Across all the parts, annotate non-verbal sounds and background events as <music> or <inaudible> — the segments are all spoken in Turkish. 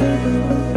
Ee, Hoş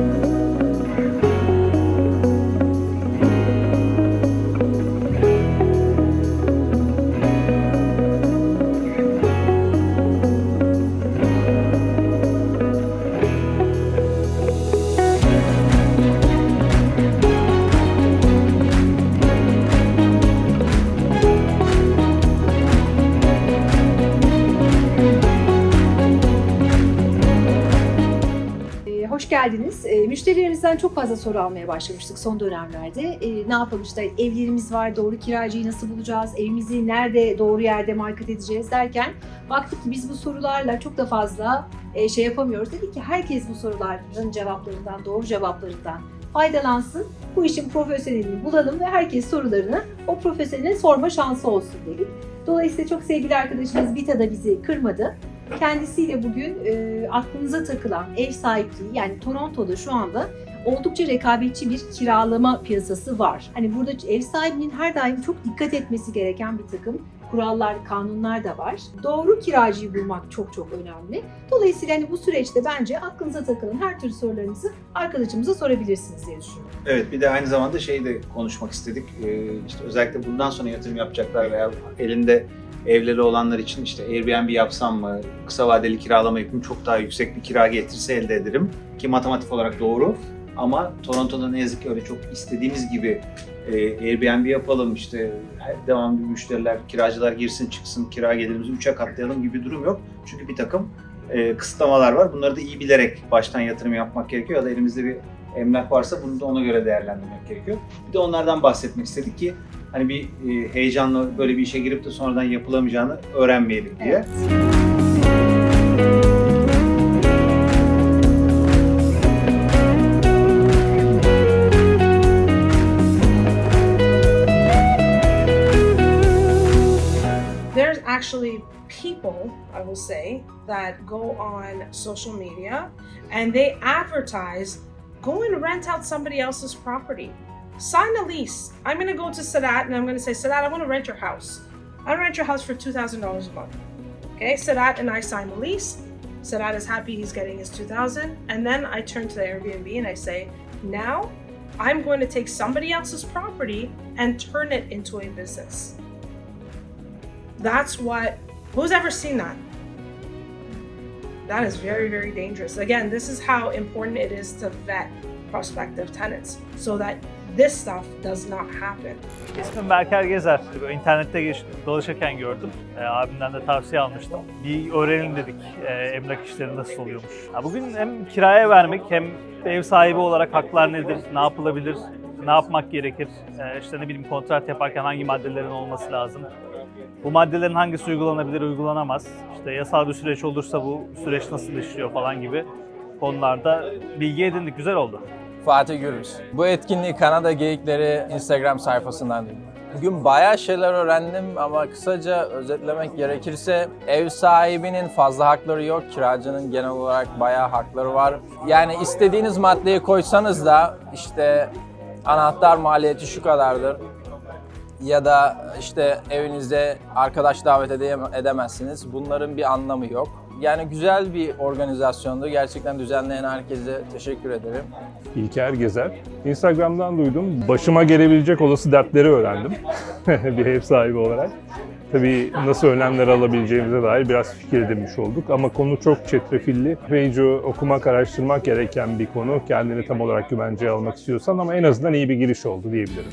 geldiniz. Ee, Müşterilerimizden çok fazla soru almaya başlamıştık son dönemlerde. Ee, Ne yapalım işte evlerimiz var, doğru kiracıyı nasıl bulacağız, evimizi nerede doğru yerde market edeceğiz derken baktık ki biz bu sorularla çok da fazla e, şey yapamıyoruz. Dedik ki herkes bu soruların cevaplarından, doğru cevaplarından faydalansın. Bu işin profesyonelini bulalım ve herkes sorularını o profesyonele sorma şansı olsun dedik. Dolayısıyla çok sevgili arkadaşımız Vita da bizi kırmadı. Kendisiyle bugün e, aklınıza takılan ev sahipliği yani Toronto'da şu anda oldukça rekabetçi bir kiralama piyasası var. Hani burada ev sahibinin her daim çok dikkat etmesi gereken bir takım kurallar, kanunlar da var. Doğru kiracıyı bulmak çok çok önemli. Dolayısıyla hani bu süreçte bence aklınıza takılan her türlü sorularınızı arkadaşımıza sorabilirsiniz diye düşünüyorum. Evet bir de aynı zamanda şeyi de konuşmak istedik. Ee, işte özellikle bundan sonra yatırım yapacaklar veya elinde evleri olanlar için işte Airbnb yapsam mı, kısa vadeli kiralama yapayım çok daha yüksek bir kira getirisi elde ederim. Ki matematik olarak doğru. Ama Toronto'da ne yazık ki öyle çok istediğimiz gibi e, Airbnb yapalım işte devamlı müşteriler, kiracılar girsin çıksın, kira gelirimizi 3'e katlayalım gibi durum yok. Çünkü bir takım e, kısıtlamalar var. Bunları da iyi bilerek baştan yatırım yapmak gerekiyor ya da elimizde bir emlak varsa bunu da ona göre değerlendirmek gerekiyor. Bir de onlardan bahsetmek istedik ki hani bir e, heyecanla böyle bir işe girip de sonradan yapılamayacağını öğrenmeyelim diye. Evet. Actually people, I will say, that go on social media and they advertise go and rent out somebody else's property. Sign a lease. I'm going to go to Sadat and I'm going to say, Sadat, I want to rent your house. I rent your house for $2,000 a month. Okay, Sadat and I sign the lease. Sadat is happy he's getting his 2000 and then I turn to the Airbnb and I say, now I'm going to take somebody else's property and turn it into a business. That's what, who's ever seen that? That is very, very dangerous. Again, this is how important it is to vet prospective tenants so that this stuff does not happen. İsmim Berker Gezer. İnternette dolaşırken gördüm. E, abimden de tavsiye almıştım. Bir öğrenelim dedik e, emlak işleri nasıl oluyormuş. Ha, bugün hem kiraya vermek hem ev sahibi olarak haklar nedir, ne yapılabilir, ne yapmak gerekir, e, işte ne bileyim kontrat yaparken hangi maddelerin olması lazım. Bu maddelerin hangisi uygulanabilir, uygulanamaz. İşte yasal bir süreç olursa bu süreç nasıl işliyor falan gibi konularda bilgi edindik. Güzel oldu. Fatih Gürüz. Bu etkinliği Kanada Geyikleri Instagram sayfasından. Bugün bayağı şeyler öğrendim ama kısaca özetlemek gerekirse ev sahibinin fazla hakları yok, kiracının genel olarak bayağı hakları var. Yani istediğiniz maddeyi koysanız da işte anahtar maliyeti şu kadardır ya da işte evinize arkadaş davet edemezsiniz. Bunların bir anlamı yok. Yani güzel bir organizasyondu. Gerçekten düzenleyen herkese teşekkür ederim. İlker Gezer. Instagram'dan duydum. Başıma gelebilecek olası dertleri öğrendim. <laughs> bir ev sahibi olarak. Tabii nasıl önlemler alabileceğimize dair biraz fikir edinmiş olduk. Ama konu çok çetrefilli. Epeyce okumak, araştırmak gereken bir konu. Kendini tam olarak güvenceye almak istiyorsan ama en azından iyi bir giriş oldu diyebilirim.